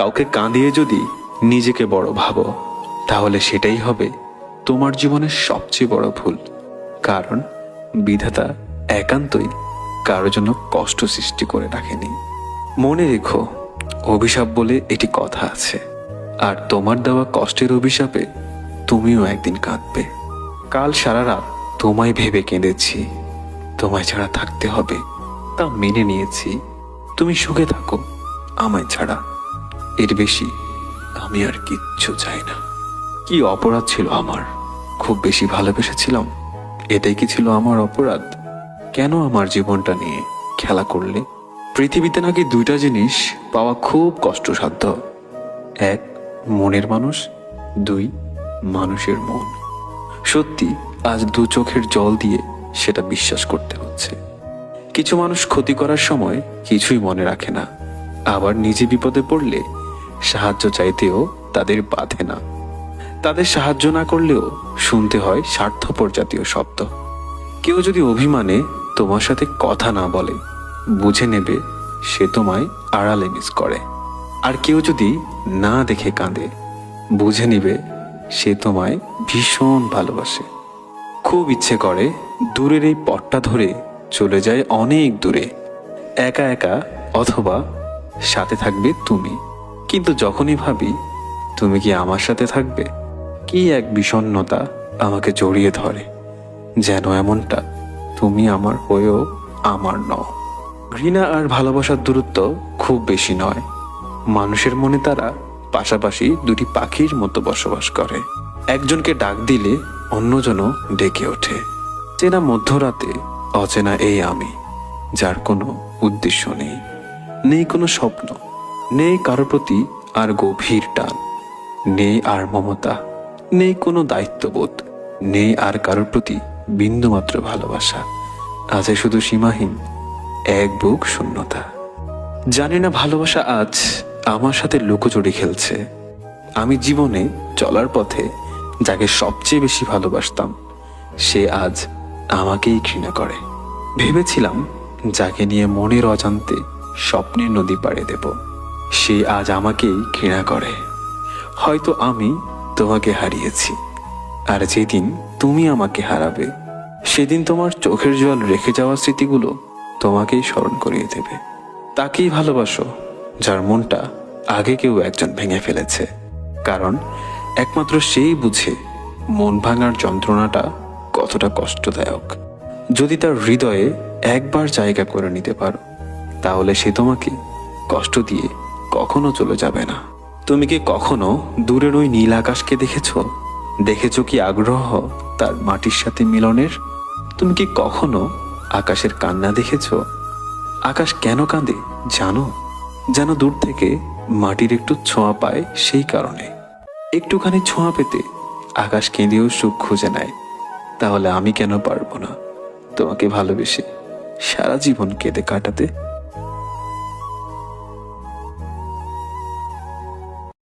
কাউকে কাঁদিয়ে যদি নিজেকে বড় ভাবো, তাহলে সেটাই হবে তোমার জীবনের সবচেয়ে বড় ভুল। কারণ বিধাতা একান্তই কারও জন্য কষ্ট সৃষ্টি করে রাখেনি। মনে রেখো, অভিশাপ বলে এটি কথা আছে, আর তোমার দেওয়া কষ্টের অভিশাপে তুমিও একদিন কাঁদবে। কাল সারা রাত তোমায় ভেবে কেঁদেছি, তোমায় ছাড়া থাকতে হবে, তা মেনে নিয়েছি। তুমি সুখে থাকো, আমায় ছাড়া। এর বেশি আমি আর কিচ্ছু চাই না। কি অপরাধ ছিল? আমার খুব বেশি ভালোবেসেছিলাম। এটাই কি ছিল আমার অপরাধ? কেন আমার জীবনটা নিয়ে খেলা করলে? পৃথিবীতে নাকি দুইটা জিনিস পাওয়া খুব কষ্টসাধ্য। এক মনের মানুষ। দুই মানুষের মন। সত্যি আজ দু চোখের জল দিয়ে সেটা বিশ্বাস করতে হচ্ছে। কিছু মানুষ ক্ষতি করার সময় কিছুই মনে রাখে না। আবার নিজে বিপদে পড়লে সাহায্য চাইতেও তাদের বাধে না। তাদের সাহায্য না করলেও শুনতে হয় স্বার্থপর জাতীয় শব্দ। কেউ যদি অভিমানে তোমার সাথে কথা না বলে, বুঝে নেবে সে তোমায় আড়ালে মিস করে। আর কেউ যদি না দেখে কাঁদে, বুঝে নিবে সে তোমায় ভীষণ ভালোবাসে। খুব ইচ্ছে করে দূরের এই পথটা ধরে চলে যায় অনেক দূরে, একা একা অথবা সাথে থাকবে তুমি। কিন্তু যখনই ভাবি, তুমি কি আমার সাথে থাকবে? কি এক বিষণ্ণতা আমাকে জড়িয়ে ধরে, যেন এমনটা, তুমি আমার হয়েও আমার নও। ঘৃণা আর ভালোবাসার দূরত্ব খুব বেশি নয়। মানুষের মনে তারা পাশাপাশি দুটি পাখির মতো বসবাস করে। একজনকে ডাক দিলে অন্যজনও ডেকে ওঠে। চেনা মধ্যরাতে অচেনা এই আমি, যার কোনো উদ্দেশ্য নেই। নেই কোনো স্বপ্ন, নেই কারোর প্রতি আর গভীর টান, নেই আর মমতা, নেই কোনো দায়িত্ববোধ, নেই আর কারোর প্রতি বিন্দুমাত্র ভালোবাসা। আছে শুধু সীমাহীন, এক বুক শূন্যতা। জানি না ভালোবাসা আজ আমার সাথে লুকোচুরি খেলছে। আমি জীবনে চলার পথে যাকে সবচেয়ে বেশি ভালোবাসতাম, সে আজ আমাকেই ঘৃণা করে। ভেবেছিলাম, যাকে নিয়ে মনের অজান্তে স্বপ্নের নদী পাড়ে দেব। সে আজ আমাকেই ঘৃণা করে। হয়তো আমি তোমাকে হারিয়েছি। আর যেদিন তুমি আমাকে হারাবে, সেদিন তোমার চোখের জল রেখে যাওয়া স্মৃতিগুলো তোমাকেই স্মরণ করিয়ে দেবে। তাকেই ভালোবাসো, যার মনটা আগে কেউ একজন ভেঙে ফেলেছে। কারণ একমাত্র সেই বুঝে মন ভাঙার যন্ত্রণাটা কতটা কষ্টদায়ক। যদি তার হৃদয়ে একবার জায়গা করে নিতে পারো তাহলে সে তোমাকে কষ্ট দিয়ে কখনো চলে যাবে না। তুমি কি কখনো দূরের ওই নীল আকাশকে দেখেছ? দেখেছ কি আগ্রহ তার মাটির সাথে মিলনের? তুমি কি কখনো আকাশের কান্না দেখেছ? আকাশ কেন কাঁদে জানো? যেন দূর থেকে মাটির একটু ছোঁয়া পায় সেই কারণে। একটুখানি ছোঁয়া পেতে আকাশ কেঁদেও সুখ খুঁজে নেয়। তাহলে আমি কেন পারব না? তোমাকে ভালোবেসে সারা জীবন কেঁদে কাটাতে